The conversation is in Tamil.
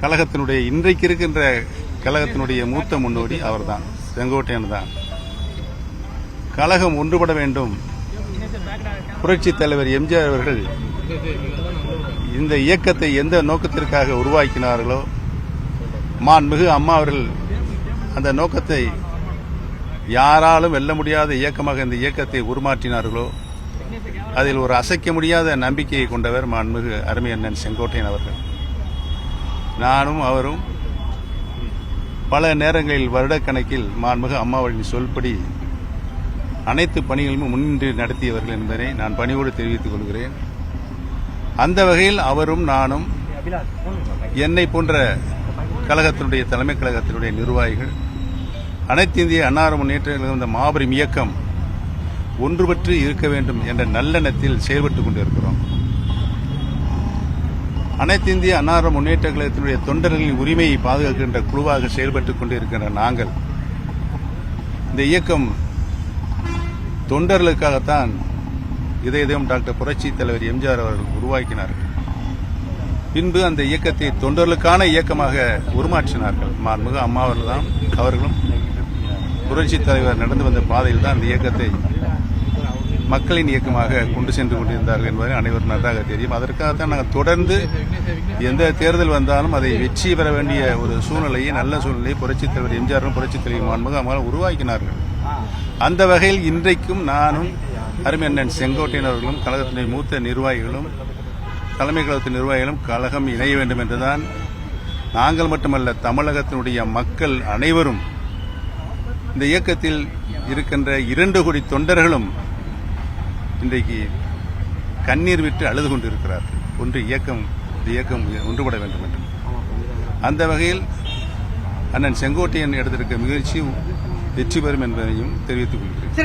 கழகத்தினுடைய இன்றைக்கு இருக்கின்ற கழகத்தினுடைய மூத்த முன்னோடி அவர்தான் செங்கோட்டையன் தான். கழகம் ஒன்றுபட வேண்டும். புரட்சித் தலைவர் எம்ஜிஆர் அவர்கள் இந்த இயக்கத்தை எந்த நோக்கத்திற்காக உருவாக்கினார்களோ மாண்புமிகு அம்மா அவர்கள் அந்த நோக்கத்தை யாராலும் வெல்ல முடியாத இயக்கமாக இந்த இயக்கத்தை உருமாற்றினார்களோ அதில் ஒரு அசைக்க முடியாத நம்பிக்கையை கொண்டவர் மாண்புமிகு அருமை அண்ணன் செங்கோட்டையன் அவர்கள். நானும் அவரும் பல நேரங்களில் வருடக்கணக்கில் மாண்புக அம்மாவளின் சொல்படி அனைத்து பணிகளும் முன்னின்று நடத்தியவர்கள் என்பதை நான் பணிவோடு தெரிவித்துக் கொள்கிறேன். அந்த வகையில் அவரும் நானும் என்னை போன்ற கழகத்தினுடைய தலைமை கழகத்தினுடைய நிர்வாகிகள் அனைத்து இந்திய அன்னார முன்னேற்ற இந்த மாபெரும் இயக்கம் ஒன்றுபற்று இருக்க வேண்டும் என்ற நல்லெண்ணத்தில் செயல்பட்டுக் கொண்டிருக்கிறோம். அனைத்து இந்திய அன்னார முன்னேற்ற கழகத்தினுடைய தொண்டர்களின் உரிமையை பாதுகாக்கின்ற குழுவாக செயல்பட்டுக் கொண்டிருக்கின்ற நாங்கள் இந்த இயக்கம் தொண்டர்களுக்காகத்தான் இதயம் டாக்டர் புரட்சி தலைவர் எம்ஜிஆர் அவர்கள் உருவாக்கினார்கள். பின்பு அந்த இயக்கத்தை தொண்டர்களுக்கான இயக்கமாக உருமாற்றினார்கள். மாண்புமிகு அம்மா அவர்கள் தான் அவர்களும் புரட்சி தலைவர் நடந்து வந்த பாதையில் தான் அந்த இயக்கத்தை மக்களின் இயக்கமாக கொண்டு சென்று கொண்டிருந்தார்கள் என்பதை அனைவரும் நன்றாக தெரியும். அதற்காகத்தான் நாங்கள் தொடர்ந்து எந்த தேர்தல் வந்தாலும் அதை வெற்றி பெற வேண்டிய ஒரு சூழ்நிலையை நல்ல சூழ்நிலையை புரட்சித் தலைவர் எம்ஜிஆரும் புரட்சித் தலைவர் மாண்புமிகு உருவாக்கினார்கள். அந்த வகையில் இன்றைக்கும் நானும் அருமையண்ணன் செங்கோட்டையன் அவர்களும் கழகத்தினுடைய மூத்த நிர்வாகிகளும் தலைமை கழகத்தின் நிர்வாகிகளும் கழகம் இணைய வேண்டும் என்றுதான் நாங்கள் மட்டுமல்ல தமிழகத்தினுடைய மக்கள் அனைவரும் இந்த இயக்கத்தில் இருக்கின்ற இரண்டு கோடி தொண்டர்களும் இன்றைக்கு கண்ணீர் விட்டு அழுது கொண்டிருக்கிறார்கள் ஒன்று இயக்கம் இந்த இயக்கம் ஒன்றுபட வேண்டும் என்று. அந்த வகையில் அண்ணன் செங்கோட்டையன் எடுத்திருக்க முயற்சி வெற்றி பெறும் என்பதையும் தெரிவித்துக் கொள்கிறேன்.